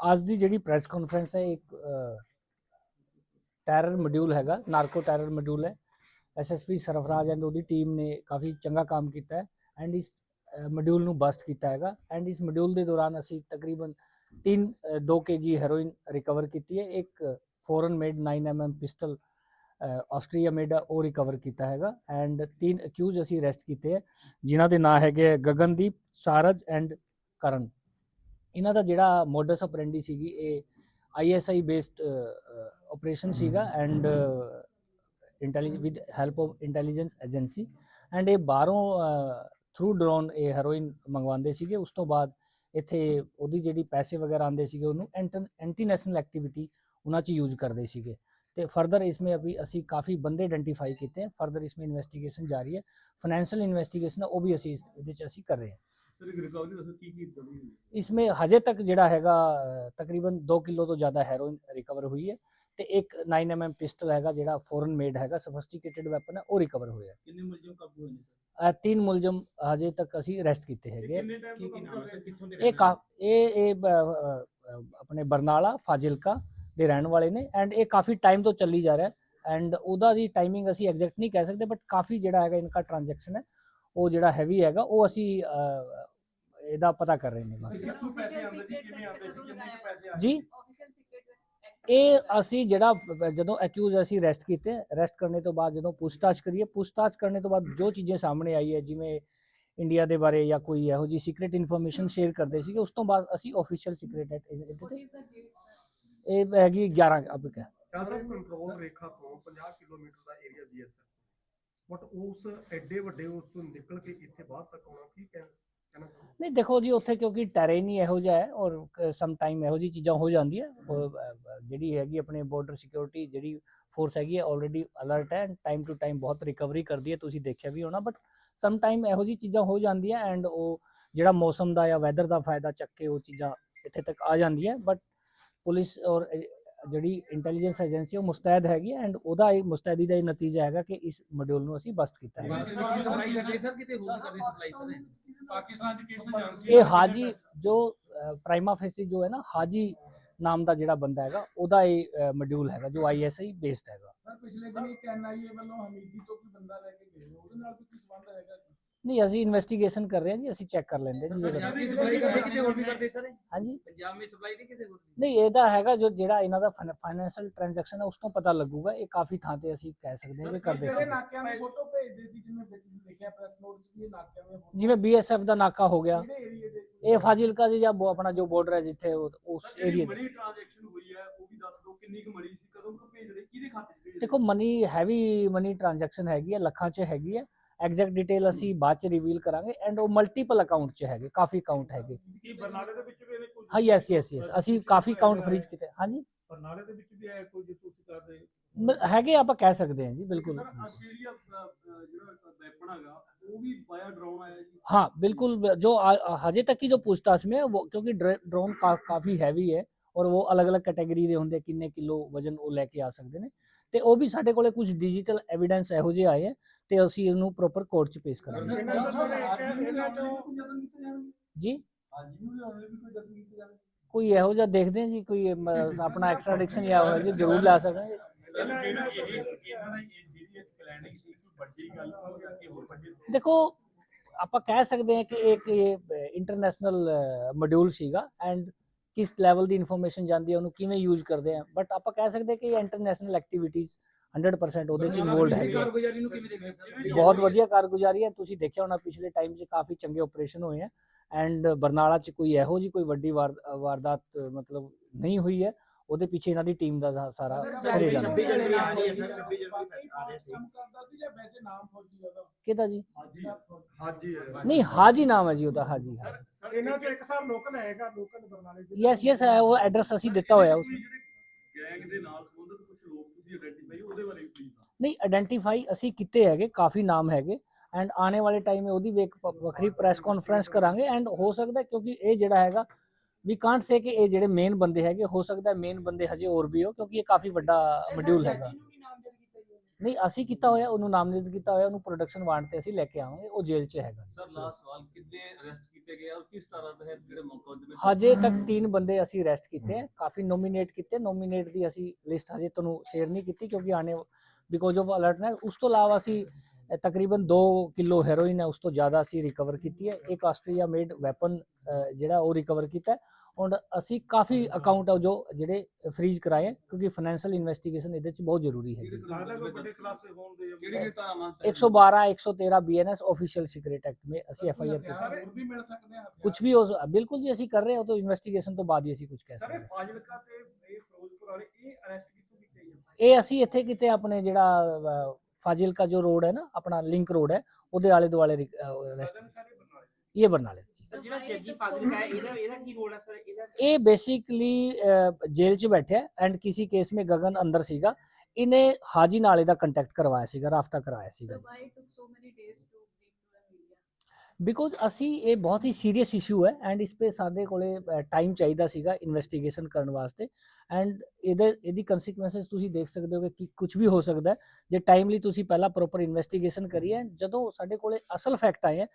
ਅੱਜ ਦੀ ਜਿਹੜੀ press conference ਹੈ, ਇੱਕ ਟੈਰਰ ਮੋਡਿਊਲ ਹੈਗਾ ਨਾਰਕੋ ਟੈਰਰ ਮੋਡਿਊਲ ਹੈ। ਐਸਐਸਪੀ ਸਰਫਰਾਜ਼ ਐਂਡ ਉਹਦੀ ਟੀਮ ਨੇ ਕਾਫੀ ਚੰਗਾ ਕੰਮ ਕੀਤਾ ਹੈ ਐਂਡ ਇਸ ਮੋਡਿਊਲ ਨੂੰ ਬਸਟ ਕੀਤਾ ਹੈਗਾ ਐਂਡ ਇਸ ਮੋਡਿਊਲ ਦੇ ਦੌਰਾਨ ਅਸੀਂ ਤਕਰੀਬਨ 3 2 ਕੇਜੀ ਹੈਰੋਇਨ ਰਿਕਵਰ ਕੀਤੀ ਹੈ। ਇੱਕ foreign made 9 mm pistol Austria made ਉਹ ਰਿਕਵਰ ਕੀਤਾ ਹੈਗਾ ਐਂਡ ਤਿੰਨ ਅਕਿਊਜ਼ ਅਸੀਂ ਅਰੈਸਟ ਕੀਤੇ ਹੈ, ਜਿਨ੍ਹਾਂ ਦੇ ਨਾਂ ਹੈਗੇ ਹੈ ਗਗਨਦੀਪ, ਸਾਰਜ ਐਂਡ ਕਰਨ। ਇਹਨਾਂ ਦਾ ਜਿਹੜਾ ਮੋਡਸ ਆਪਰੈਂਡੀ ਸੀਗੀ, ਇਹ ਆਈਐਸਆਈ ਬੇਸਡ ਆਪਰੇਸ਼ਨ ਸੀਗਾ and intelligence with help of intelligence agency and ਇਹ ਬਾਹਰੋਂ ਥਰੂ ਡਰੋਨ ਇਹ ਹੈਰੋਇਨ ਮੰਗਵਾਉਂਦੇ ਸੀਗੇ। ਉਸ ਤੋਂ ਬਾਅਦ ਇੱਥੇ ਉਹਦੀ ਜਿਹੜੀ ਪੈਸੇ ਵਗੈਰਾ ਆਉਂਦੇ ਸੀਗੇ ਉਹਨੂੰ ਐਂਟੀ ਨੈਸ਼ਨਲ ਐਕਟੀਵਿਟੀ ਉਹਨਾਂ 'ਚ ਯੂਜ਼ ਕਰਦੇ ਸੀਗੇ। ਤੇ ਫਰਦਰ ਇਸ ਵਿੱਚ ਅਭੀ ਅਸੀਂ ਕਾਫੀ ਬੰਦੇ ਆਈਡੈਂਟੀਫਾਈ ਕੀਤੇ ਫਰਦਰ ਇਸ ਵਿੱਚ ਇਨਵੈਸਟੀਗੇਸ਼ਨ ਜਾਰੀ ਹੈ। ਫਾਈਨੈਂਸ਼ੀਅਲ ਇਨਵੈਸਟੀਗੇਸ਼ਨ ਉਹ ਵੀ ਅਸੀਂ ਇਹਦੇ 'ਚ ਅਸੀਂ ਕਰ ਰਹੇ ਹਾਂ। ਸਰ ਇੱਕ ਰਿਕਵਰੀ ਦੱਸੋ ਕੀ ਕੀ ਇਦਾਂ ਦੀ ਹੋਈ इसमें हजे तक ਜਿਹੜਾ ਹੈਗਾ ਅ, ਤਕਰੀਬਨ 2 ਕਿਲੋ ਤੋਂ ਜ਼ਿਆਦਾ ਹੈਰੋਇਨ ਰਿਕਵਰ ਹੋਈ ਹੈ ਤੇ ਇੱਕ 9 mm ਪਿਸਟਲ ਹੈਗਾ ਜਿਹੜਾ ਫੋਰਨ ਮੇਡ ਹੈਗਾ ਸਫਿਸਟੀਕੇਟਡ ਵੈਪਨ ਹੈ ਉਹ ਰਿਕਵਰ ਹੋਇਆ ਕਿੰਨੇ ਮੁਲਜ਼ਮ ਕਾਬੂ ਹੋਏ ਨੇ ਸਰ ਅ, ਤਿੰਨ ਮੁਲਜ਼ਮ ਹਜੇ ਤੱਕ ਅਸੀਂ ਅਰੈਸਟ ਕੀਤੇ ਹੈਗੇ ਕਿੰਨੇ ਟਾਈਮ ਤੋਂ ਕੰਮ ਕਰ ਰਹੇ ਕਿੱਥੋਂ ਦੇ ਇਹ ਕਾ ਇਹ ਇਹ ਬ- ਅ, ਅ, ਆਪਣੇ ਬਰਨਾਲਾ ਫਾਜ਼ਿਲਕਾ ਦੇ ਰਹਿਣ ਵਾਲੇ ਨੇ ਐਂਡ ਇਹ ਕਾਫੀ ਟਾਈਮ ਤੋਂ ਚੱਲੀ ਜਾ ਰਿਹਾ ਐਂਡ ਉਹਦਾ ਦੀ ਟਾਈਮਿੰਗ ਅਸੀਂ ਐਗਜ਼ੈਕਟ ਨਹੀਂ ਕਹਿ ਸਕਦੇ ਬਟ ਕਾਫੀ ਜਿਹੜਾ ਹੈਗਾ ਇਨਕਾ ਟ੍ਰਾਂਜੈਕਸ਼ਨ ਹੈ ਉਹ ਜਿਹੜਾ ਹੈਵੀ ਹੈਗਾ ਉਹ ਅਸੀਂ ਇਹਦਾ ਪਤਾ ਕਰ ਰਹੇ ਨੇ ਬਾਕੀ। ਕਿੱਥੋਂ ਪੈਸੇ ਆਉਂਦੇ ਸੀ? ਕਿਵੇਂ ਆਉਂਦੇ ਸੀ? ਕਿੰਨੇ ਕੁ ਪੈਸੇ ਆਉਂਦੇ ਜੀ? ਆਫੀਸ਼ੀਅਲ ਸੀਕ੍ਰੀਟ ਇਹ ਅਸੀਂ ਜਿਹੜਾ ਜਦੋਂ ਅਕਿਊਜ਼ ਅਸੀਂ ਅਰੈਸਟ ਕੀਤੇ ਅਰੈਸਟ ਕਰਨੇ ਤੋਂ ਬਾਅਦ ਜਦੋਂ ਪੁੱਛਤਾਛ ਕਰੀਏ ਪੁੱਛਤਾਛ ਕਰਨੇ ਤੋਂ ਬਾਅਦ ਜੋ ਚੀਜ਼ਾਂ ਸਾਹਮਣੇ ਆਈ ਹੈ ਜਿਵੇਂ ਇੰਡੀਆ ਦੇ ਬਾਰੇ ਜਾਂ ਕੋਈ ਇਹੋ ਜੀ ਸੀਕ੍ਰੀਟ ਇਨਫੋਰਮੇਸ਼ਨ ਸ਼ੇਅਰ ਕਰਦੇ ਸੀਗੇ ਉਸ ਤੋਂ ਬਾਅਦ ਅਸੀਂ ਆਫੀਸ਼ੀਅਲ ਸੀਕ੍ਰੀਟ ਇਹ ਹੈਗੀ 11 ਅਬ ਸਾਹਿਬ ਕੰਟਰੋਲ ਰੇਖਾ ਤੋਂ 50 ਕਿਲੋਮੀਟਰ ਦਾ ਏਰੀਆ ਬੀਐਸਐਫ ਬਟ ਉਸ ਐਡੇ ਵੱਡੇ ਉਸ ਤੋਂ ਨਿਕਲ ਕੇ ਇੱਥੇ ਬਾਹਰ ਤੱਕ ਆਉਣਾ ਕੀ ਕਹਿਣਾ? ਨਹੀਂ, ਦੇਖੋ ਜੀ, ਉੱਥੇ ਕਿਉਂਕਿ ਟੈਰੇਨ ਹੀ ਇਹੋ ਜਿਹਾ ਹੈ ਔਰ ਸਮ ਟਾਈਮ ਇਹੋ ਜੀ ਚੀਜ਼ਾਂ ਹੋ ਜਾਂਦੀਆਂ ਜਿਹੜੀ ਹੈਗੀ ਆਪਣੇ ਬਾਰਡਰ ਸਿਕਿਉਰਿਟੀ ਜਿਹੜੀ ਫੋਰਸ ਹੈਗੀ ਹੈ ਆਲਰੇਡੀ ਅਲਰਟ ਹੈ ਟਾਈਮ ਟੂ ਟਾਈਮ ਬਹੁਤ ਰਿਕਵਰੀ ਕਰਦੀ ਹੈ, ਤੁਸੀਂ ਦੇਖਿਆ ਵੀ ਹੋਣਾ ਬਟ ਸਮ ਟਾਈਮ ਇਹੋ ਜੀ ਚੀਜ਼ਾਂ ਹੋ ਜਾਂਦੀਆਂ ਐਂਡ ਉਹ ਜਿਹੜਾ ਮੌਸਮ ਦਾ ਜਾਂ ਵੈਦਰ ਦਾ ਫਾਇਦਾ ਚੱਕ ਕੇ ਉਹ ਚੀਜ਼ਾਂ ਇੱਥੇ ਤੱਕ ਆ ਜਾਂਦੀਆਂ ਬਟ ਪੁਲਿਸ ਔਰ ਜਿਹੜੀ ਇੰਟੈਲੀਜੈਂਸ ਏਜੰਸੀ ਉਹ ਮੁਸਤੈਦ ਹੈਗੀ ਐਂਡ ਉਹਦਾ ਇਹ ਮੁਸਤੈਦੀ ਦਾ ਇਹ ਨਤੀਜਾ ਹੈਗਾ ਕਿ ਇਸ ਮੋਡਿਊਲ ਨੂੰ ਅਸੀਂ ਬਸਟ ਕੀਤਾ ਹੈ ਪਾਕਿਸਤਾਨ ਚ ਕਿਸ ਏਜੰਸੀ ਇਹ ਹਾਜੀ ਜੋ ਪ੍ਰਾਈਮਾ ਫੇਸੀ ਜੋ ਹੈ ਨਾ ਹਾਜੀ ਨਾਮ ਦਾ ਜਿਹੜਾ ਬੰਦਾ ਹੈਗਾ ਉਹਦਾ ਇਹ ਮੋਡਿਊਲ ਹੈਗਾ ਜੋ ਆਈਐਸਆਈ ਬੇਸਡ ਹੈਗਾ। ਸਰ ਪਿਛਲੇ ਦਿਨ ਇੱਕ ਐਨਆਈਏ ਵੱਲੋਂ ਹਮੀਦੀ ਤੋਂ ਕੋਈ ਬੰਦਾ ਲੈ ਕੇ ਗਏ ਉਹਦੇ ਨਾਲ ਵੀ ਕੋਈ ਸੰਬੰਧ ਹੈਗਾ? ਨਹੀਂ ਅਸੀਂ ਇਨਵੈਸਟੀਗੇਸ਼ਨ ਕਰ ਰਹੇ ਹਾਂ ਜੀ ਅਸੀਂ ਚੈੱਕ ਕਰ ਲੈਂਦੇ ਜੀ ਪੰਜਾਬ ਦੀ ਸਪਲਾਈ ਕਰਦੇ ਕਿਤੇ ਹੋਰ ਵੀ ਕਰਦੇ ਸਰ? ਹਾਂਜੀ। ਪੰਜਾਬ ਵਿੱਚ ਸਪਲਾਈ ਨਹੀਂ ਕਿਤੇ ਹੋਰ ਵੀ? ਨਹੀਂ ਇਹਦਾ ਹੈਗਾ ਜੋ ਜਿਹੜਾ ਇਹਨਾਂ ਦਾ ਫਾਈਨੈਂਸ਼ੀਅਲ ਟ੍ਰਾਂਜੈਕਸ਼ਨ ਹੈ ਉਸ ਤੋਂ ਪਤਾ ਲੱਗੂਗਾ ਇਹ ਕਾਫੀ ਥਾਂ ਤੇ ਅਸੀਂ ਕਹਿ ਸਕਦੇ ਹਾਂ ਕਿ ਕਰਦੇ ਜਿਹੜੇ ਸੀ। ਨਾਕਿਆਂ ਦੀ ਫੋਟੋ ਭੇਜਦੇ ਸੀ ਜਿਵੇਂ ਵਿੱਚ ਲਿਖਿਆ ਪ੍ਰੈਸ ਨੋਟ 'ਚ ਵੀ ਇਹ ਨਾਕਿਆਂ ਦੀਆਂ photo ਜਿਵੇਂ ਬੀਐਸਐਫ ਦਾ ਨਾਕਾ ਹੋ ਗਿਆ। ਕਿਹੜੇ ਏਰੀਏ ਦੇ ਇਹ ਫਾਜ਼ਿਲਕਾ ਜੀ ਜਾਂ ਬੋ- ਆਪਣਾ ਜੋ ਬਾਰਡਰ ਹੈ ਜਿੱਥੇ ਉਹ- ਉਸ ਜਿਹੜੀ ਏਰੀਆ ਮਨੀ ਟ੍ਰਾਂਜੈਕਸ਼ਨ ਹੋਈ ਹੈ ਉਹ ਵੀ ਦੱਸ ਦਿਓ ਕਿੰਨੀ ਕੁ ਮਨੀ ਸੀ ਕਦੋਂ ਕੁ ਭੇਜ ਰਹੇ ਕਿਹਦੇ ਖਾਤੇ 'ਚ ਭੇਜ ਰਹੇ? ਦੇਖੋ ਮਨੀ ਹੈਵੀ ਮਨੀ ਟ੍ਰਾਂਜੈਕਸ਼ਨ ਹੈਗੀ ਹੈ ਲੱਖਾਂ 'ਚ ਹੈਗੀ ਹੈ। ਐਗਜ਼ੈਕਟ ਡਿਟੇਲ ਅਸੀਂ ਬਾਅਦ ਚ ਰਿਵੀਲ ਕਰਾਂਗੇ ਐਂਡ ਉਹ ਮਲਟੀਪਲ ਅਕਾਊਂਟ ਚ ਹੈਗੇ ਕਾਫੀ ਅਕਾਊਂਟ ਹੈਗੇ। ਕੀ ਬਰਨਾਲੇ ਦੇ ਵਿੱਚ ਵੀ ਇਹਨੇ ਕੋਈ ਹਾਂ ਯੈਸ ਯੈਸ ਯੈਸ ਅਸੀਂ ਕਾਫੀ ਅਕਾਊਂਟ ਫ੍ਰੀਜ ਕੀਤੇ। ਹਾਂਜੀ? ਬਰਨਾਲੇ ਦੇ ਵਿੱਚ ਵੀ ਹੈ ਕੋਈ ਜਸੂਸੀ ਕਰਦੇ ਹੈਗੇ ਆਪਾਂ ਕਹਿ ਸਕਦੇ ਹਾਂ ਜੀ ਬਿਲਕੁਲ। ਸਰ ਆਸਟ੍ਰੇਲੀਆ ਜਿਹੜਾ ਵੈਪਨ ਹੈਗਾ ਉਹ ਵੀ ਬਾਇਆ ਡਰੋਨ ਆਇਆ ਜੀ। ਹਾਂ ਬਿਲਕੁਲ। ਜੋ ਹਜੇ ਤੱਕ ਕੀ ਜੋ ਪੁੱਛਤਾਛ ਮੈਂ ਕਿਉਂਕਿ ਡਰੋਨ ਕਾਫੀ ਹੈਵੀ ਹੈ ਔਰ ਉਹ ਅਲੱਗ-ਅਲੱਗ ਕੈਟਾਗਰੀ ਦੇ ਹੁੰਦੇ ਕਿੰਨੇ ਕਿਲੋ ਵਜਨ ਉਹ ਲੈ ਕੇ ਆ ਸਕਦੇ ਨੇ। ਤੇ ਉਹ ਵੀ ਸਾਡੇ ਕੋਲੇ ਕੁਝ ਡਿਜੀਟਲ ਐਵੀਡੈਂਸ ਇਹੋ ਜਿਹੇ ਆਏ ਹੈ ਤੇ ਅਸੀਂ ਇਹਨੂੰ ਪ੍ਰੋਪਰ ਕੋਰਟ 'ਚ ਪੇਸ਼ ਕਰਾਂਗੇ। ਜੀ? ਅੱਜ ਨੂੰ ਵੀ ਕੋਈ ਯਤਨ ਕੀਤਾ ਜਾਵੇ। ਕੋਈ ਇਹੋ ਜਿਹਾ ਦੇਖਦੇ ਹਾਂ ਜੀ ਕੋਈ ਆਪਣਾ ਐਕਸਟ੍ਰਾਡਿਕਸ਼ਨ ਜਾਂ ਹੋਇਆ ਜੀ ਜ਼ਰੂਰ ਲੈ ਸਕਦੇ ਦੇਖੋ ਆਪਾਂ ਕਹਿ ਸਕਦੇ ਹਾਂ ਕਿ ਇੱਕ ਇਹ ਇੰਟਰਨੈਸ਼ਨਲ ਮੋਡਿਊਲ ਸੀਗਾ ਐਂਡ ਕਿਸ ਲੈਵਲ ਦੀ ਇਨਫੋਰਮੇਸ਼ਨ ਜਾਂਦੀ ਹੈ ਉਹਨੂੰ ਕਿਵੇਂ ਯੂਜ਼ ਕਰਦੇ ਆ। ਬਟ ਆਪਾਂ ਕਹਿ ਸਕਦੇ ਹਾਂ ਕਿ ਇਹ ਇੰਟਰਨੈਸ਼ਨਲ ਐਕਟੀਵਿਟੀਜ਼ 100% ਉਹਦੇ ਚ ਇਨਵੋਲਡ ਸਰ ਬਹੁਤ ਵਧੀਆ ਕਾਰਗੁਜ਼ਾਰੀ ਹੈ। ਤੁਸੀਂ ਦੇਖਿਆ ਹੋਣਾ ਪਿਛਲੇ ਟਾਈਮ 'ਚ ਕਾਫੀ ਚੰਗੇ ਆਪਰੇਸ਼ਨ ਹੋਏ ਆ। ਐਂਡ ਬਰਨਾਲਾ 'ਚ ਕੋਈ ਇਹੋ ਜੀ ਕੋਈ ਵੱਡੀ ਵਾਰ- ਵਾਰਦਾਤ ਮਤਲਬ ਨਹੀਂ ਹੋਈ ਹੈ। ਉਹਦੇ ਪਿੱਛੇ ਇਹਨਾਂ ਦੀ ਟੀਮ ਦਾ ਸਾਰਾ ਸਿਰੇ ਜਾਂਦਾ। ਰਹੀ ਹੈ ਸਰ, ਸਰ, 26 ਜਨਵਰੀ ਬਾਕੀ ਆ ਰਹੇ ਸੀ। ਕੰਮ ਕਰਦਾ ਸੀ ਜਾਂ ਵੈਸੇ ਨਾਮ ਫੌਜੀ ਉਹਦਾ। ਕਿਹਦਾ ਜੀ? ਹਾਜੀ। ਨਹੀਂ ਹਾਜੀ ਨਾਮ ਹੈ ਜੀ ਉਹਦਾ ਹਾਜੀ ਸਰ ਸਰ ਇਹਨਾਂ ਚੋਂ ਇੱਕ ਸਰ ਲੋਕਲ ਹੈਗਾ ਲੋਕਲ ਬਰਨਾਲੇ ਦੇ ਯੈਸ ਯੈਸ ਹੈ ਉਹ ਐਡਰੈਸ ਅਸੀਂ ਦਿੱਤਾ ਹੋਇਆ ਉਸ ਗੈਂਗ ਦੇ ਨਾਲ ਸੰਬੰਧਿਤ ਕੁਝ ਲੋਕ ਤੁਸੀਂ ਆਇਡੈਂਟੀਫਾਈ ਉਹਦੇ ਬਾਰੇ ਵੀ ਪਲੀਜ਼ ਨਹੀਂ ਆਇਡੈਂਟੀਫਾਈ ਅਸੀਂ ਕੀਤੇ ਹੈਗੇ ਕਾਫੀ ਨਾਮ ਹੈਗੇ। ਐਂਡ ਆਉਣੇ ਵਾਲੇ ਟਾਈਮ ਉਹਦੀ ਵੀ ਇੱਕ ਵ- ਵੱਖਰੀ ਪ੍ਰੈਸ ਕਾਨਫਰੰਸ ਕਰਾਂਗੇ। ਐਂਡ ਹੋ ਸਕਦਾ ਕਿਉਂਕਿ ਇਹ ਜਿਹੜਾ ਹੈਗਾ ਵੀ ਕਾਂਟ ਸੇ ਕਿ ਇਹ ਜਿਹੜੇ ਮੇਨ ਬੰਦੇ ਹੈਗੇ ਹੋ ਸਕਦਾ ਮੇਨ ਬੰਦੇ ਹਜੇ ਹੋਰ ਵੀ ਹੋ ਕਿਉਂਕਿ ਇਹ ਕਾਫੀ ਵੱਡਾ ਮੋਡਿਊਲ ਹੈਗਾ। ਨਹੀਂ ਅਸੀਂ ਕੀਤਾ ਹੋਇਆ ਉਹਨੂੰ ਨਾਮਜ਼ਦ ਕੀਤਾ ਹੋਇਆ ਉਹਨੂੰ ਪ੍ਰੋਡਕਸ਼ਨ ਵਾਰੰਟ ਤੇ ਅਸੀਂ ਲੈ ਕੇ ਆਵਾਂਗੇ ਉਹ ਜੇਲ੍ਹ 'ਚ ਹੈਗਾ ਸਰ ਲਾਸਟ ਸਵਾਲ ਕਿੰਨੇ ਅਰੈਸਟ ਕੀਤੇ ਗਏ ਔਰ ਕਿਸ ਤਰ੍ਹਾਂ ਦੇ ਹੈ ਜਿਹੜੇ ਮੁਕੱਦਮੇ ਹਜੇ ਤੱਕ ਤਿੰਨ ਬੰਦੇ ਅਸੀਂ ਅਰੈਸਟ ਕੀਤੇ ਹੈ ਕਾਫੀ ਨੋਮੀਨੇਟ ਕੀਤੇ ਨੋਮੀਨੇਟ ਦੀ ਅਸੀਂ ਲਿਸਟ ਹਜੇ ਤੁਹਾਨੂੰ ਸ਼ੇਅਰ ਨਹੀਂ ਕੀਤੀ ਕਿਉਂਕਿ ਆਣੇ ਬਿਕੋਜ਼ ਆਫ ਅਲਰਟਨੈਸ ਉਸ ਤੋਂ ਇਲਾਵਾ ਅਸੀਂ ਤਕਰੀਬਨ 2 ਕਿਲੋ ਹੈਰੋਇਨ ਹੈ ਉਸ ਤੋਂ ਜ਼ਿਆਦਾ ਅਸੀਂ ਰਿਕਵਰ ਕੀਤੀ ਹੈ। ਇੱਕ ਆਸਟਰੀਆ ਮੇਡ ਵੈਪਨ ਜਿਹੜਾ ਉਹ ਰਿਕਵਰ ਕੀਤਾ ਹੈ। ਔਰ ਅਸੀਂ ਕਾਫੀ ਅਕਾਊਂਟ ਹੈ ਜੋ ਜਿਹੜੇ ਫ੍ਰੀਜ਼ ਕਰਾਏ ਹੈ, ਕਿਉਂਕਿ ਫਾਈਨੈਂਸ਼ੀਅਲ ਇਨਵੈਸਟੀਗੇਸ਼ਨ ਇਹਦੇ ਚ ਬਹੁਤ ਜ਼ਰੂਰੀ ਹੈ ਲੱਗਦਾ ਕੋਈ ਵੱਡੇ ਖਲਾਸੇ ਹੋਣ ਦੇ ਕਿਹੜੀ ਕਿਹੜੀ ਧਾਰਾਵਾਂ 112 113 ਬੀਐਨਐਸ ऑफिशियल सीक्रेट एक्ट में ਅਸੀਂ ਐਫ ਆਈ ਆਰ ਹਥਿਆਰ ਹੋਰ ਵੀ ਮਿਲ ਸਕਦੇ ਆ ਹਥਿਆਰ? ਕੁਝ ਵੀ ਹੋ ਸ- ਬਿਲਕੁਲ ਜੀ ਅਸੀਂ ਕਰ ਰਹੇ ਹਾਂ ਉਹ ਤਾਂ ਇਨਵੈਸਟੀਗੇਸ਼ਨ ਤੋਂ ਬਾਅਦ ਹੀ ਅਸੀਂ ਕੁਝ ਕਹਿ ਸਰ ਸਕਦੇ ਇਹ ਹਾਂ ਫਾਜ਼ਿਲਕਾ ਤੇ ਇਹ ਫਿਰੋਜ਼ਪੁਰ ਵਾਲੇ ਇਹ ਅਰੈਸਟ ਕਿੱਥੋਂ ਕੀਤੇ ਗਏ ਇਹ ਅਸੀਂ ਇੱਥੇ ਕਿਤੇ ਆਪਣੇ ਜਿਹੜਾ ਅ, ਫਾਜ਼ਿਲਕਾ ਜੋ ਰੋਡ ਹੈ ਨਾ ਆਪਣਾ ਲਿੰਕ ਰੋਡ ਹੈ ਉਹਦੇ ਆਲੇ ਦੁਆਲੇ ਅਰੈਸਟ ਬਦਨ ਸਾਰੇ ਬਰਨਾਲੇ ਇਹ ਬਰਨਾਲੇ ਚ ਇਹ ਬੇਸਿਕਲੀ ਜੇਲ੍ਹ 'ਚ ਬੈਠਿਆ ਐਂਡ ਕਿਸੇ ਕੇਸ ਮੇ ਗਗਨ ਅੰਦਰ ਸੀਗਾ। ਇਹਨੇ ਹਾਜੀ ਨਾਲ ਇਹਦਾ ਕੰਟੈਕਟ ਕਰਵਾਇਆ ਸੀਗਾ ਰਾਫਤਾ ਕਰਾਇਆ ਸੀਗਾ। ਬਿਕੋਜ਼ ਅਸੀਂ ਇਹ ਬਹੁਤ ਹੀ ਸੀਰੀਅਸ ਇਸ਼ੂ ਹੈ ਐਂਡ ਇਸ ਤੇ ਸਾਡੇ ਕੋਲੇ ਟਾਈਮ ਚਾਹੀਦਾ ਸੀਗਾ ਇਨਵੈਸਟੀਗੇਸ਼ਨ ਕਰਨ ਵਾਸਤੇ ਐਂਡ ਇਹਦੇ ਇਹਦੀ ਕਨਸੀਕੁਐਂਸਸ ਤੁਸੀਂ ਦੇਖ ਸਕਦੇ ਹੋ ਕਿ ਕੁਝ ਵੀ ਹੋ ਸਕਦਾ ਹੈ। ਜੇ ਟਾਈਮਲੀ ਤੁਸੀਂ ਪਹਿਲਾਂ ਪ੍ਰੋਪਰ ਇਨਵੈਸਟੀਗੇਸ਼ਨ ਕਰੀ ਹੈ ਜਦੋਂ ਸਾਡੇ ਕੋਲੇ ਅਸਲ ਫੈਕਟ ਆਏ ਹੈ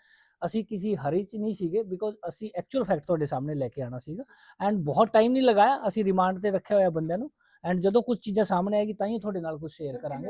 ਅਸੀਂ ਕਿਸੇ ਹਰੀ ਚ ਨਹੀਂ ਸੀਗੇ ਬਿਕੋਜ਼ ਅਸੀਂ ਐਕਚੁਅਲ ਫੈਕਟ ਤੁਹਾਡੇ ਸਾਹਮਣੇ ਲੈ ਕੇ ਆਣਾ ਸੀਗਾ ਐਂਡ ਬਹੁਤ ਟਾਈਮ ਨਹੀਂ ਲਗਾਇਆ ਅਸੀਂ ਰਿਮਾਂਡ ਤੇ ਰੱਖਿਆ ਹੋਇਆ ਬੰਦਿਆਂ ਨੂੰ ਐਂਡ ਜਦੋਂ ਕੁਝ ਚੀਜ਼ਾਂ ਸਾਹਮਣੇ ਆਏਗੀ ਤਾਂ ਹੀ ਤੁਹਾਡੇ ਨਾਲ ਕੁਝ ਸ਼ੇਅਰ ਕਰਾਂਗੇ।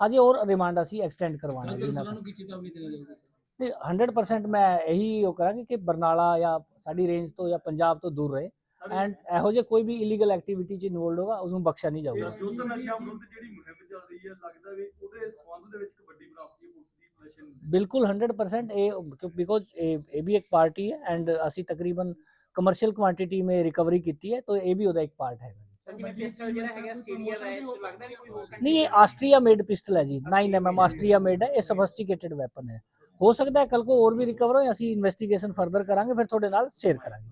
ਹਾਂਜੀ ਹੋਰ ਰਿਮਾਂਡ ਅਸੀਂ ਐਕਸਟੈਂਡ ਕਰਵਾਉਣਾ ਜੀ ਇਹਨਾਂ ਤੋਂ। ਕੀ ਚੇਤਾਵਨੀ ਦੇਣਾ ਸਰ ਤੇ 100% ਮੈਂ ਇਹੀ ਉਹ ਕਰਾਂਗੀ ਕਿ ਬਰਨਾਲਾ ਜਾਂ ਸਾਡੀ ਰੇਂਜ ਤੋਂ ਜਾਂ ਪੰਜਾਬ ਤੋਂ ਦੂਰ ਰਹੇ। ਐਂਡ ਇਹੋ ਜਿਹੇ ਕੋਈ ਵੀ ਇਲੀਗਲ ਐਕਟੀਵਿਵਿਟੀ ਚ ਇਨਵੋਲਡ ਹੋਗਾ ਉਸ ਨੂੰ ਬਖਸ਼ਿਆ ਨਹੀਂ ਜਾਊਗਾ। ਜੁੱਧ ਨਸ਼ਾ ਵਿਰੁੱਧ ਜਿਹੜੀ ਮੁਹਿੰਮ ਚੱਲ ਰਹੀ ਹੈ ਲੱਗਦਾ ਵੀ ਉਹਦੇ ਸੰਬੰਧ ਦੇ ਵਿੱਚ ਇੱਕ ਵੱਡੀ ਪ੍ਰਾਪਤੀ ਪੁਲਿਸ ਦੀ ਨਸ਼ੇ ਬਿਲਕੁਲ 100% ਇਹ ਬਿਕੋਜ਼ ਇਹ ਇਹ ਵੀ ਇੱਕ ਪਾਰਟੀ ਹੈ ਐਂਡ ਅਸੀਂ ਤਕਰੀਬਨ ਕਮਰਸ਼ੀਅਲ ਕੁਆਂਟੀਟੀ ਮੇ ਰਿਕਵਰੀ ਕੀਤੀ ਹੈ ਤਾਂ ਇਹ ਵੀ ਉਹਦਾ ਇੱਕ ਪਾਰਟ ਹੈ ਸਰ ਜਿਵੇਂ ਪਿਸਟਲ ਜਿਹੜਾ ਹੈਗਾ ਆਸਟ੍ਰੇਲੀਆ ਦਾ ਹੈ ਇਸ 'ਚ ਲੱਗਦਾ ਵੀ ਕੋਈ ਹੋਰ country ਨਹੀਂ ਇਹ ਆਸਟਰੀਆ ਮੇਡ ਪਿਸਟਲ ਹੈ ਜੀ 9 mm ਆਸਟਰੀਆ ਮੇਡ ਹੈ ਇਹ ਸਫਿਸਟੀਕੇਟਿਡ ਵੈਪਨ ਹੈ। ਹੋ ਸਕਦਾ ਹੈ ਕੱਲ ਕੋ ਹੋਰ ਵੀ ਰਿਕਵਰ ਹੋਏ ਅਸੀਂ ਇਨਵੈਸਟੀਗੇਸ਼ਨ ਫਰਦਰ ਕਰਾਂਗੇ ਫਿਰ ਤੁਹਾਡੇ ਨਾਲ ਸ਼ੇਅਰ ਕਰਾਂਗੇ।